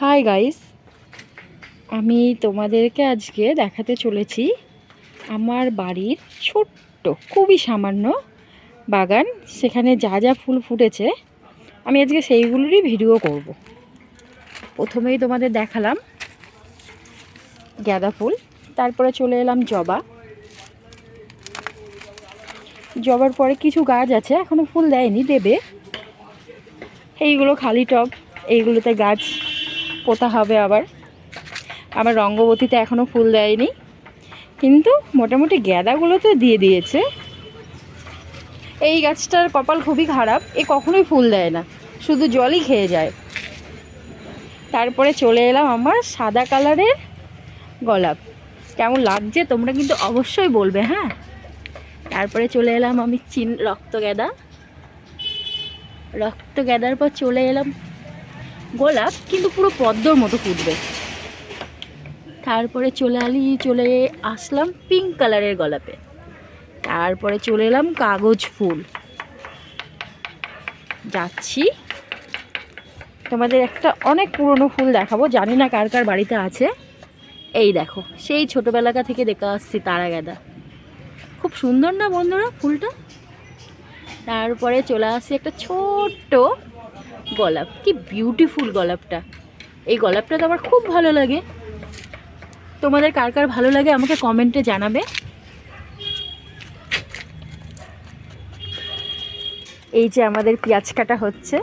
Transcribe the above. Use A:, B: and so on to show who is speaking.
A: Hi guys আমি তোমাদেরকে আজকে দেখাতে চলেছি আমার বাড়ির ছোট্ট, খুবই সামান্য বাগান। সেখানে যা যা ফুল ফুটেছে, আমি আজকে সেইগুলোরই ভিডিও করব। প্রথমেই তোমাদের দেখালাম গাঁদা ফুল, তারপরে চলে এলাম জবা। জবার পরে কিছু গাছ আছে এখনও ফুল দেয়নি, দেবে। এইগুলো খালি টব, এইগুলোতে গাছ। পোতা হবে আবার। আবার রঙ্গবতীতে এখনও ফুল দেয়নি। কিন্তু মোটামুটি গ্যাদাগুলো তো দিয়ে দিয়েছে। এই গাছটার কপাল খুবই খারাপ, এ কখনোই ফুল দেয় না, শুধু জলই খেয়ে যায়। তারপরে চলে এলাম আমার সাদা কালারের গোলাপ। কেমন লাগছে তোমরা কিন্তু অবশ্যই বলবে হ্যাঁ? তারপরে চলে এলাম আমি চিন রক্ত গ্যাদা। রক্ত গ্যাদার পর চলে এলাম গোলাপ কিন্তু পুরো পদ্মর মতো ফুটবে। তারপরে চলে আলি, চলে আসলাম পিঙ্ক কালারের গোলাপে। তারপরে চলে এলাম কাগজ ফুল। যাচ্ছি। তোমাদের একটা অনেক পুরনো ফুল দেখাবো, জানি না কার কার বাড়িতে আছে। এই দেখো, সেই ছোটোবেলাকা থেকে দেখে আসছি তারা গাঁদা খুব সুন্দর না বন্ধুরা ফুলটা? তারপরে চলে আসি একটা ছোট্ট গোলাপ, কি বিউটিফুল গলাপটা। এই গলাপটা তো আমার খুব ভালো লাগে। তোমাদের কার কার ভালো লাগে আমাকে কমেন্টে জানাবে। এই যে আমাদের পেঁয়াজ কাটা হচ্ছে।